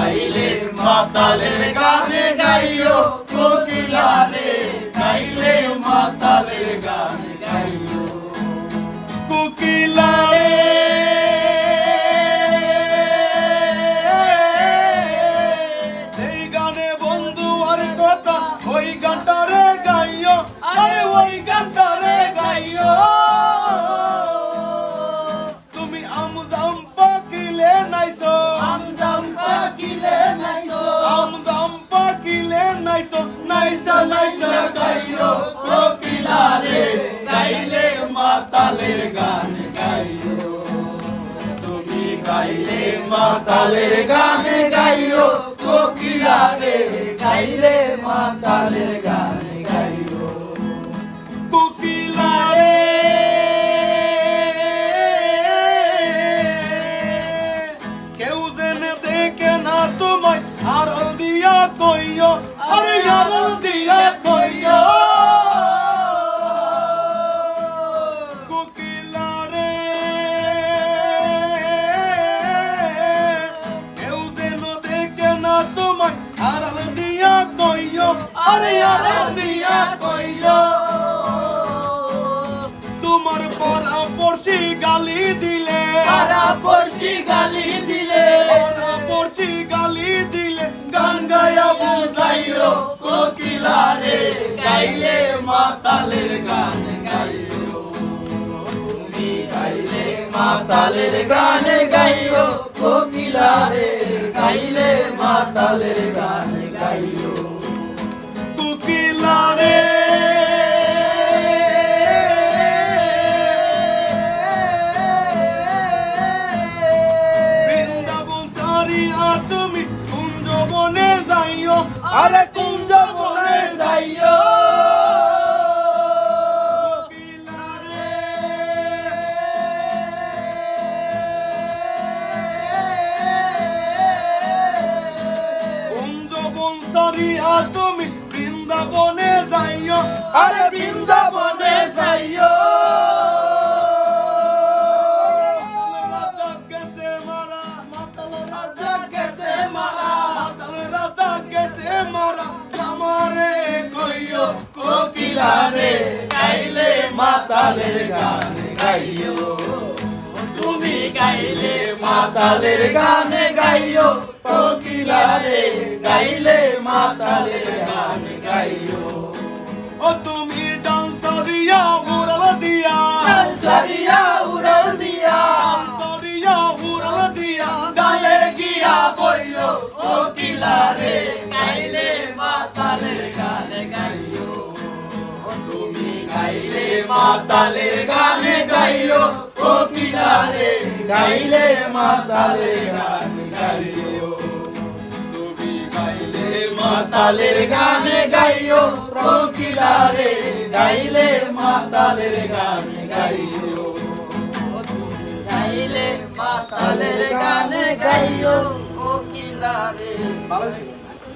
গাইলে, মাতালের গানে গাইও কোকিলা রে গাইলে, মাতালের গানে গাইও। কোকিলা রে এই গানে বন্ধু আর কথা, ওই গানটারে নাইছো নাইসা নাইসা গাইও কোকিলা গাইলে মাতালের গান গাইও তুমি গাইলে মাতালের গান গাইও কোকিলা গাইলে মাতালের গান গাইও কোকিলা কেউ যেন দেখে না তোমায়, আর দিয়া কইও তোমার পরা পড়শি গালি দিলে গাইলে মাতালের গান গাইও তুমি গাইলে মাতালের গান গাইও কোকিলা রে গাইলে মাতালের গান গাইও কোকিলা রে বৃন্দাবন সারিয়া তুমি কুঞ্জ বনে যাইও আরে সারিয়া তুমি বৃন্দাবনে যাইও। আরে বৃন্দাবনে যাইও। রে গাইলে মাতালের গান গাইও তুমি গাইলে মাতালের গান গাইও। গাইলে মাতালের গান গাইও ও তুমি ডান্সারিয়া উড়াল দিয়া সারিয়া উড়াল দিয়া ডান্সারিয়া উড়াল দিয়া গালে গিয়া কইও কোকিলা রে গাইলে মাতালের গান গাইও তুমি গাইলে মাতালের গান গাইও কোকিলা রে গাইলে মাতালের গান গাইও তুমি গাইলে মাতালের গান গাইও কোকিলা রে গাইলে মাতালের গান গাইও। গাইলে মাতালের গান গাইও কোকিলা রে